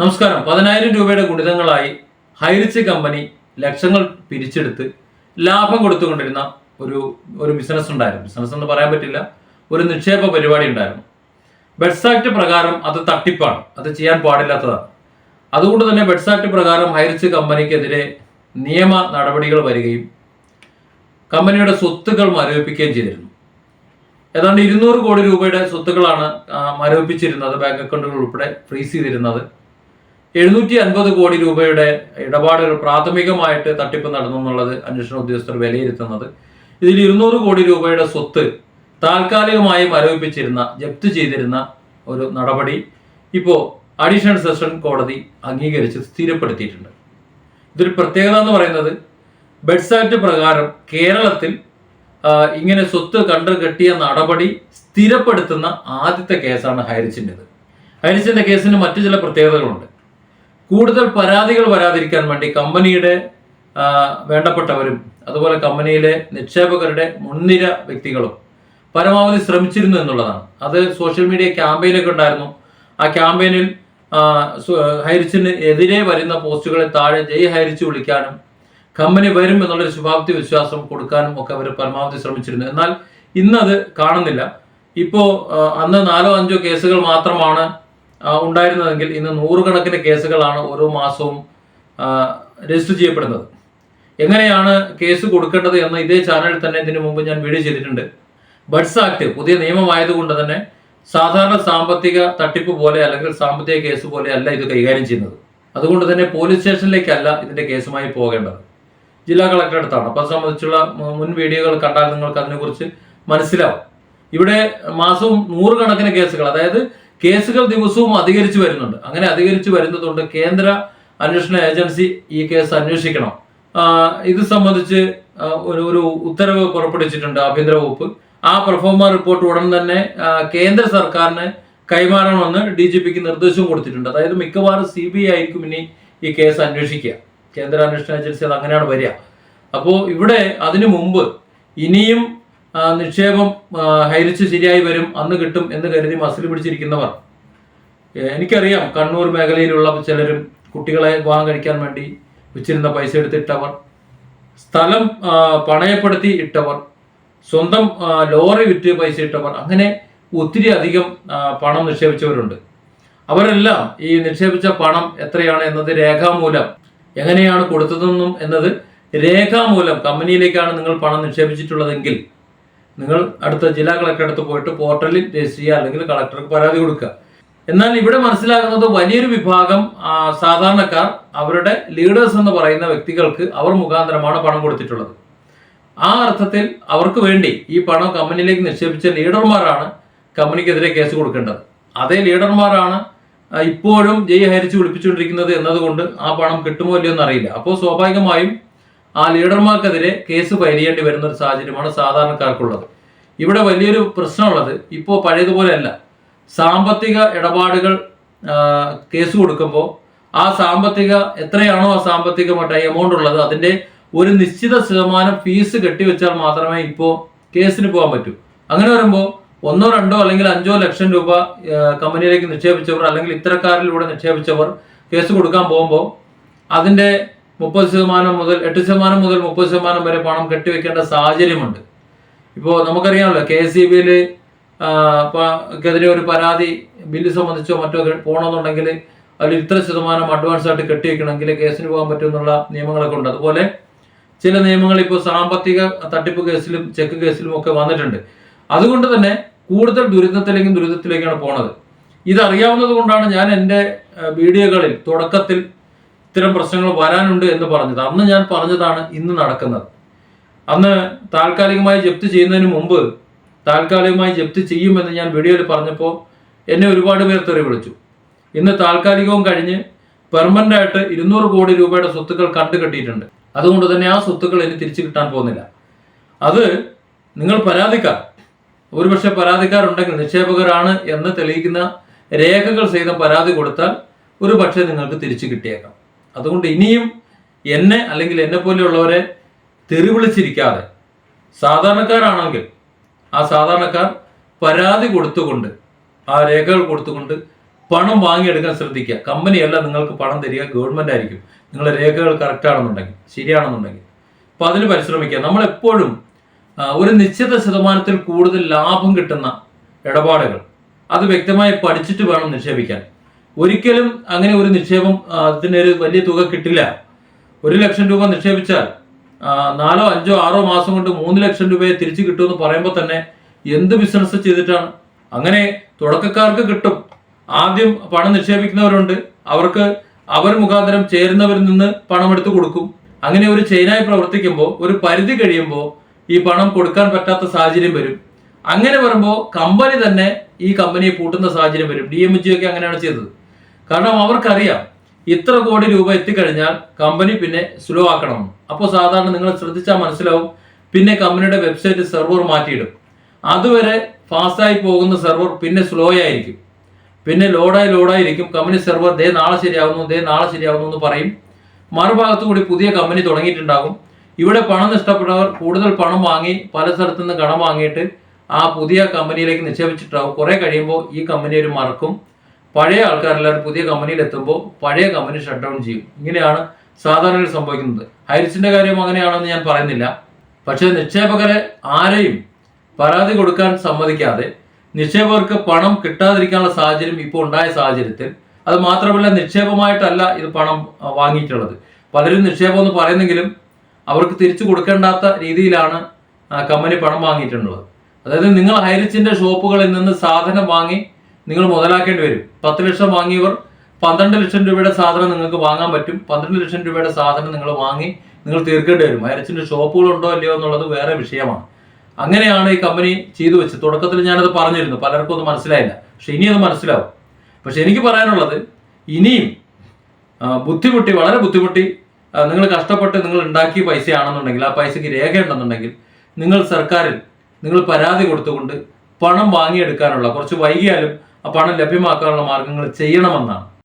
നമസ്കാരം. പതിനായിരം രൂപയുടെ ഗുണിതങ്ങളായി ഹൈറിച്ച് കമ്പനി ലക്ഷങ്ങൾ പിരിച്ചെടുത്ത് ലാഭം കൊടുത്തുകൊണ്ടിരുന്ന ഒരു ഒരു ബിസിനസ് ഉണ്ടായിരുന്നു. ബിസിനസ് എന്ന് പറയാൻ പറ്റില്ല. ഒരു നിക്ഷേപ പരിപാടി ഉണ്ടായിരുന്നു. ബെഡ്സ് പ്രകാരം അത് തട്ടിപ്പാണ്. അത് ചെയ്യാൻ പാടില്ലാത്തതാണ്. അതുകൊണ്ട് തന്നെ ബെഡ്സ് പ്രകാരം ഹൈറിച്ച് കമ്പനിക്കെതിരെ നിയമ നടപടികൾ വരികയും കമ്പനിയുടെ സ്വത്തുക്കൾ മരവിപ്പിക്കുകയും ചെയ്തിരുന്നു. ഏതാണ്ട് ഇരുന്നൂറ് കോടി രൂപയുടെ സ്വത്തുക്കളാണ് മരവിപ്പിച്ചിരുന്നത് ബാങ്ക് അക്കൗണ്ടുകൾ ഉൾപ്പെടെ ഫ്രീസ് ചെയ്തിരുന്നത്. എഴുന്നൂറ്റി അൻപത് കോടി രൂപയുടെ ഇടപാടുകൾ പ്രാഥമികമായിട്ട് തട്ടിപ്പ് നടന്നു എന്നുള്ളത് അന്വേഷണ ഉദ്യോഗസ്ഥർ വിലയിരുത്തുന്നത്. ഇതിൽ ഇരുന്നൂറ് കോടി രൂപയുടെ സ്വത്ത് താൽക്കാലികമായി മരവിപ്പിച്ചിരുന്ന ജപ്ത് ചെയ്തിരുന്ന ഒരു നടപടി ഇപ്പോൾ അഡീഷണൽ സെഷൻ കോടതി അംഗീകരിച്ച് സ്ഥിരപ്പെടുത്തിയിട്ടുണ്ട്. ഇതൊരു പ്രത്യേകത എന്ന് പറയുന്നത് ബെഡ്സ് ആക്ട് പ്രകാരം കേരളത്തിൽ ഇങ്ങനെ സ്വത്ത് കണ്ടു കെട്ടിയ നടപടി സ്ഥിരപ്പെടുത്തുന്ന ആദ്യത്തെ കേസാണ് ഹൈറിച്ചിന്റെത് ഹൈറിച്ചിന്റെ കേസിന് മറ്റു ചില പ്രത്യേകതകളുണ്ട്. കൂടുതൽ പരാതികൾ വരാതിരിക്കാൻ വേണ്ടി കമ്പനിയുടെ വേണ്ടപ്പെട്ടവരും അതുപോലെ കമ്പനിയിലെ നിക്ഷേപകരുടെ മുൻനിര വ്യക്തികളും പരമാവധി ശ്രമിച്ചിരുന്നു എന്നുള്ളതാണ്. അത് സോഷ്യൽ മീഡിയ ക്യാമ്പയിനൊക്കെ ഉണ്ടായിരുന്നു. ആ ക്യാമ്പയിനിൽ ഹരിച്ചിന് എതിരെ വരുന്ന പോസ്റ്റുകളെ താഴെ ജയ് ഹരിച്ച് വിളിക്കാനും കമ്പനി വരും എന്നുള്ളൊരു ശുഭാപ്തി വിശ്വാസം കൊടുക്കാനും ഒക്കെ അവർ പരമാവധി ശ്രമിച്ചിരുന്നു. എന്നാൽ ഇന്നത് കാണുന്നില്ല. ഇപ്പോ അന്ന് നാലോ അഞ്ചോ കേസുകൾ മാത്രമാണ് ഉണ്ടായിരുന്നതെങ്കിൽ ഇന്ന് നൂറുകണക്കിന് കേസുകളാണ് ഓരോ മാസവും രജിസ്റ്റർ ചെയ്യപ്പെടുന്നത്. എങ്ങനെയാണ് കേസ് കൊടുക്കേണ്ടത് എന്ന് ഇതേ ചാനലിൽ തന്നെ ഇതിനു മുമ്പ് ഞാൻ വീഡിയോ ചെയ്തിട്ടുണ്ട്. ബഡ്സ് ആക്ട് പുതിയ നിയമമായതുകൊണ്ട് തന്നെ സാധാരണ സാമ്പത്തിക തട്ടിപ്പ് പോലെ അല്ലെങ്കിൽ സാമ്പത്തിക കേസ് പോലെ അല്ല ഇത് കൈകാര്യം ചെയ്യുന്നത്. അതുകൊണ്ട് തന്നെ പോലീസ് സ്റ്റേഷനിലേക്കല്ല ഇതിന്റെ കേസുമായി പോകേണ്ടത്. ജില്ലാ കളക്ടറുടെ അടുത്താണ്. അപ്പോൾ അത് സംബന്ധിച്ചുള്ള മുൻ വീഡിയോകൾ കണ്ടാൽ നിങ്ങൾക്ക് അതിനെക്കുറിച്ച് മനസ്സിലാവും. ഇവിടെ മാസവും നൂറുകണക്കിന് കേസുകൾ അതായത് കേസുകൾ ദിവസവും അധികരിച്ചു വരുന്നുണ്ട്. അങ്ങനെ അധികരിച്ചു വരുന്നതുകൊണ്ട് കേന്ദ്ര അന്വേഷണ ഏജൻസി ഈ കേസ് അന്വേഷിക്കണം. ഇത് സംബന്ധിച്ച് ഒരു ഉത്തരവ് പുറപ്പെടുവിച്ചിട്ടുണ്ട് ആഭ്യന്തര വകുപ്പ്. ആ പ്രൊഫോമ റിപ്പോർട്ട് ഉടൻ തന്നെ കേന്ദ്ര സർക്കാരിന് കൈമാറണമെന്ന് ഡി ജി പിക്ക് നിർദ്ദേശവും കൊടുത്തിട്ടുണ്ട്. അതായത് മിക്കവാറും സി ബി ഐ ആയിരിക്കും ഇനി ഈ കേസ് അന്വേഷിക്കുക. കേന്ദ്ര അന്വേഷണ ഏജൻസി അത് അങ്ങനെയാണ് വരിക. അപ്പോൾ ഇവിടെ അതിനു മുമ്പ് ഇനിയും നിക്ഷേപം ഹരിച്ച് ശരിയായി വരും അന്ന് കിട്ടും എന്ന് കരുതി മസിൽ പിടിച്ചിരിക്കുന്നവർ. എനിക്കറിയാം കണ്ണൂർ മേഖലയിലുള്ള ചിലരും കുട്ടികളെ വിവാഹം കഴിക്കാൻ വേണ്ടി വെച്ചിരുന്ന പൈസ എടുത്തിട്ടവർ സ്ഥലം പണയപ്പെടുത്തി ഇട്ടവർ സ്വന്തം ലോറി വിറ്റ് പൈസ ഇട്ടവർ അങ്ങനെ ഒത്തിരി അധികം പണം നിക്ഷേപിച്ചവരുണ്ട്. അവരെല്ലാം ഈ നിക്ഷേപിച്ച പണം എത്രയാണ് എന്നത് രേഖാമൂലം. എങ്ങനെയാണ് കൊടുത്തതെന്നും എന്നത് രേഖാമൂലം കമ്പനിയിലേക്കാണ് നിങ്ങൾ പണം നിക്ഷേപിച്ചിട്ടുള്ളതെങ്കിൽ നിങ്ങൾ അടുത്ത ജില്ലാ കളക്ടർ അടുത്ത് പോയിട്ട് പോർട്ടലിൽ രജിസ്റ്റർ ചെയ്യുക അല്ലെങ്കിൽ കളക്ടർക്ക് പരാതി കൊടുക്കുക. എന്നാൽ ഇവിടെ മനസ്സിലാകുന്നത് വലിയൊരു വിഭാഗം സാധാരണക്കാർ അവരുടെ ലീഡേഴ്സ് എന്ന് പറയുന്ന വ്യക്തികൾക്ക് അവർ മുഖാന്തരമാണ് പണം കൊടുത്തിട്ടുള്ളത്. ആ അർത്ഥത്തിൽ അവർക്ക് വേണ്ടി ഈ പണം കമ്പനിയിലേക്ക് നിക്ഷേപിച്ച ലീഡർമാരാണ് കമ്പനിക്കെതിരെ കേസ് കൊടുക്കേണ്ടത്. അതേ ലീഡർമാരാണ് ഇപ്പോഴും ജയ് ഹരിച്ച് വിളിപ്പിച്ചുകൊണ്ടിരിക്കുന്നത് എന്നതുകൊണ്ട് ആ പണം കിട്ടുമോ ഇല്ലയോ എന്നറിയില്ല. അപ്പോൾ സ്വാഭാവികമായും ആ ലീഡർമാർക്കെതിരെ കേസ് ഫയൽ ചെയ്യേണ്ടി വരുന്ന ഒരു സാഹചര്യമാണ് സാധാരണക്കാർക്കുള്ളത്. ഇവിടെ വലിയൊരു പ്രശ്നമുള്ളത് ഇപ്പോൾ പഴയതുപോലെയല്ല. സാമ്പത്തിക ഇടപാടുകൾ കേസ് കൊടുക്കുമ്പോൾ ആ സാമ്പത്തിക എത്രയാണോ ആ സാമ്പത്തികമായിട്ട് എമൗണ്ട് ഉള്ളത് അതിന്റെ ഒരു നിശ്ചിത ശതമാനം ഫീസ് കെട്ടിവെച്ചാൽ മാത്രമേ ഇപ്പോൾ കേസിന് പോകാൻ പറ്റൂ. അങ്ങനെ വരുമ്പോൾ ഒന്നോ രണ്ടോ അല്ലെങ്കിൽ അഞ്ചോ ലക്ഷം രൂപ കമ്പനിയിലേക്ക് നിക്ഷേപിച്ചവർ അല്ലെങ്കിൽ ഇത്തരക്കാരിലൂടെ നിക്ഷേപിച്ചവർ കേസ് കൊടുക്കാൻ പോകുമ്പോൾ അതിന്റെ മുപ്പത് ശതമാനം മുതൽ എട്ട് ശതമാനം മുതൽ മുപ്പത് ശതമാനം വരെ പണം കെട്ടിവെക്കേണ്ട സാഹചര്യമുണ്ട്. ഇപ്പോൾ നമുക്കറിയാമല്ലോ കെ എസ് സി ബിയിൽ ക്കെതിരെ ഒരു പരാതി ബില്ല് സംബന്ധിച്ചോ മറ്റോ പോകണമെന്നുണ്ടെങ്കിൽ അതിൽ ഇത്ര ശതമാനം അഡ്വാൻസ് ആയിട്ട് കെട്ടിവെക്കണമെങ്കിൽ കേസിന് പോകാൻ പറ്റുമെന്നുള്ള നിയമങ്ങളൊക്കെ ഉണ്ട്. അതുപോലെ ചില നിയമങ്ങൾ ഇപ്പോൾ സാമ്പത്തിക തട്ടിപ്പ് കേസിലും ചെക്ക് കേസിലും ഒക്കെ വന്നിട്ടുണ്ട്. അതുകൊണ്ട് തന്നെ കൂടുതൽ ദുരിതത്തിലേക്കും ദുരിതത്തിലേക്കാണ് പോണത്. ഇതറിയാവുന്നത് കൊണ്ടാണ് ഞാൻ എന്റെ വീഡിയോകളിൽ തുടക്കത്തിൽ ഇത്തരം പ്രശ്നങ്ങൾ വരാനുണ്ട് എന്ന് പറഞ്ഞത്. അന്ന് ഞാൻ പറഞ്ഞതാണ് ഇന്ന് നടക്കുന്നത്. അന്ന് താൽക്കാലികമായി ജപ്തി ചെയ്യുന്നതിന് മുമ്പ് താൽക്കാലികമായി ജപ്തി ചെയ്യുമെന്ന് ഞാൻ വീഡിയോയിൽ പറഞ്ഞപ്പോൾ എന്നെ ഒരുപാട് പേർ തെറി വിളിച്ചു. ഇന്ന് താൽക്കാലികവും കഴിഞ്ഞ് പെർമനന്റ് ആയിട്ട് ഇരുന്നൂറ് കോടി രൂപയുടെ സ്വത്തുക്കൾ കണ്ടുകെട്ടിയിട്ടുണ്ട് അതുകൊണ്ട് തന്നെ ആ സ്വത്തുക്കൾ ഇനി തിരിച്ചു കിട്ടാൻ പോകുന്നില്ല. അത് നിങ്ങൾ പരാതിക്കാർ. ഒരുപക്ഷെ പരാതിക്കാരുണ്ടെങ്കിൽ നിക്ഷേപകരാണ് എന്ന് തെളിയിക്കുന്ന രേഖകൾ സഹിതം പരാതി കൊടുത്താൽ ഒരു പക്ഷേ നിങ്ങൾക്ക് തിരിച്ചു കിട്ടിയേക്കാം. അതുകൊണ്ട് ഇനിയും എന്നെ അല്ലെങ്കിൽ എന്നെ പോലെയുള്ളവരെ തെറി വിളിച്ചിരിക്കാതെ സാധാരണക്കാരാണെങ്കിൽ ആ സാധാരണക്കാർ പരാതി കൊടുത്തുകൊണ്ട് ആ രേഖകൾ കൊടുത്തുകൊണ്ട് പണം വാങ്ങിയെടുക്കാൻ ശ്രദ്ധിക്കുക. കമ്പനിയല്ല നിങ്ങൾക്ക് പണം തരിക ഗവൺമെന്റ് ആയിരിക്കും. നിങ്ങളുടെ രേഖകൾ കറക്റ്റ് ആണെന്നുണ്ടെങ്കിൽ ശരിയാണെന്നുണ്ടെങ്കിൽ. അപ്പോൾ അതിന് പരിശ്രമിക്കുക. നമ്മളെപ്പോഴും ഒരു നിശ്ചിത ശതമാനത്തിൽ കൂടുതൽ ലാഭം കിട്ടുന്ന ഇടപാടുകൾ അത് വ്യക്തമായി പഠിച്ചിട്ട് വേണം നിക്ഷേപിക്കാൻ. ഒരിക്കലും അങ്ങനെ ഒരു നിക്ഷേപം അതിന്റെ അതിനൊരു വലിയ തുക കിട്ടില്ല. ഒരു ലക്ഷം രൂപ നിക്ഷേപിച്ചാൽ നാലോ അഞ്ചോ ആറോ മാസം കൊണ്ട് മൂന്ന് ലക്ഷം രൂപയെ തിരിച്ചു കിട്ടുമെന്ന് പറയുമ്പോൾ തന്നെ എന്ത് ബിസിനസ് ചെയ്തിട്ടാണ്? അങ്ങനെ തുടക്കക്കാർക്ക് കിട്ടും. ആദ്യം പണം നിക്ഷേപിക്കുന്നവരുണ്ട്. അവർക്ക് അവർ മുഖാന്തരം ചേരുന്നവരിൽ നിന്ന് പണം എടുത്തു കൊടുക്കും. അങ്ങനെ ഒരു ചെയിനായി പ്രവർത്തിക്കുമ്പോൾ ഒരു പരിധി കഴിയുമ്പോൾ ഈ പണം കൊടുക്കാൻ പറ്റാത്ത സാഹചര്യം വരും. അങ്ങനെ വരുമ്പോൾ കമ്പനി തന്നെ ഈ കമ്പനിയെ പൂട്ടുന്ന സാഹചര്യം വരും. ഡി എം ജി ഒക്കെ അങ്ങനെയാണ് ചെയ്തത്. കാരണം അവർക്കറിയാം ഇത്ര കോടി രൂപ എത്തിക്കഴിഞ്ഞാൽ കമ്പനി പിന്നെ സ്ലോ ആക്കണം അപ്പോൾ സാധാരണ നിങ്ങൾ ശ്രദ്ധിച്ചാൽ മനസ്സിലാവും പിന്നെ കമ്പനിയുടെ വെബ്സൈറ്റ് സെർവർ മാറ്റിയിടും. അതുവരെ ഫാസ്റ്റായി പോകുന്ന സെർവർ പിന്നെ സ്ലോ ആയിരിക്കും പിന്നെ ലോഡായി ലോഡായിരിക്കും. കമ്പനി സെർവർ ദേ നാളെ ശരിയാവുന്നു ദേ നാളെ ശരിയാവുന്നു എന്ന് പറയും. മറുഭാഗത്തു കൂടി പുതിയ കമ്പനി തുടങ്ങിയിട്ടുണ്ടാകും. ഇവിടെ പണം നഷ്ടപ്പെട്ടവർ കൂടുതൽ പണം വാങ്ങി പല സ്ഥലത്തു നിന്ന് കടം വാങ്ങിയിട്ട് ആ പുതിയ കമ്പനിയിലേക്ക് നിക്ഷേപിച്ചിട്ടാവും. കുറെ കഴിയുമ്പോൾ ഈ കമ്പനി ഒരു മറക്കും. പഴയ ആൾക്കാരെല്ലാവരും പുതിയ കമ്പനിയിൽ എത്തുമ്പോൾ പഴയ കമ്പനി ഷട്ട് ഡൗൺ ചെയ്യും. ഇങ്ങനെയാണ് സാധാരണ സംഭവിക്കുന്നത്. ഹൈറിച്ചിന്റെ കാര്യം അങ്ങനെയാണെന്ന് ഞാൻ പറയുന്നില്ല. പക്ഷേ നിക്ഷേപകരെ ആരെയും പരാതി കൊടുക്കാൻ സമ്മതിക്കാതെ നിക്ഷേപകർക്ക് പണം കിട്ടാതിരിക്കാനുള്ള സാഹചര്യം ഇപ്പോൾ ഉണ്ടായ സാഹചര്യത്തിൽ അത് മാത്രമല്ല നിക്ഷേപമായിട്ടല്ല ഇത് പണം വാങ്ങിയിട്ടുള്ളത്. പലരും നിക്ഷേപം എന്ന് പറയുന്നെങ്കിലും അവർക്ക് തിരിച്ചു കൊടുക്കേണ്ടാത്ത രീതിയിലാണ് കമ്പനി പണം വാങ്ങിയിട്ടുള്ളത്. അതായത് നിങ്ങൾ ഹൈറിച്ചിന്റെ ഷോപ്പുകളിൽ നിന്ന് സാധനം വാങ്ങി നിങ്ങൾ മുതലാക്കേണ്ടി വരും. പത്ത് ലക്ഷം വാങ്ങിയവർ പന്ത്രണ്ട് ലക്ഷം രൂപയുടെ സാധനം നിങ്ങൾക്ക് വാങ്ങാൻ പറ്റും. പന്ത്രണ്ട് ലക്ഷം രൂപയുടെ സാധനം നിങ്ങൾ വാങ്ങി നിങ്ങൾ തീർക്കേണ്ടി വരും. ഹൈറിച്ചിന്റെ ഷോപ്പുകളുണ്ടോ അല്ലയോ എന്നുള്ളത് വേറെ വിഷയമാണ്. അങ്ങനെയാണ് ഈ കമ്പനി ചെയ്തു വെച്ചത്. തുടക്കത്തിൽ ഞാനത് പറഞ്ഞിരുന്നു. പലർക്കും ഒന്നും മനസ്സിലായില്ല. പക്ഷെ ഇനി അത് മനസ്സിലാവും. പക്ഷെ എനിക്ക് പറയാനുള്ളത് ഇനിയും ബുദ്ധിമുട്ടി വളരെ ബുദ്ധിമുട്ടി നിങ്ങൾ കഷ്ടപ്പെട്ട് നിങ്ങൾ ഉണ്ടാക്കിയ പൈസയാണെന്നുണ്ടെങ്കിൽ ആ പൈസയ്ക്ക് രേഖയുണ്ടെന്നുണ്ടെങ്കിൽ നിങ്ങൾ സർക്കാരിൽ നിങ്ങൾ പരാതി കൊടുത്തുകൊണ്ട് പണം വാങ്ങിയെടുക്കാനുള്ള കുറച്ച് വൈകിയാലും പണം ലഭ്യമാക്കാനുള്ള മാർഗങ്ങൾ ചെയ്യണമെന്നാണ്.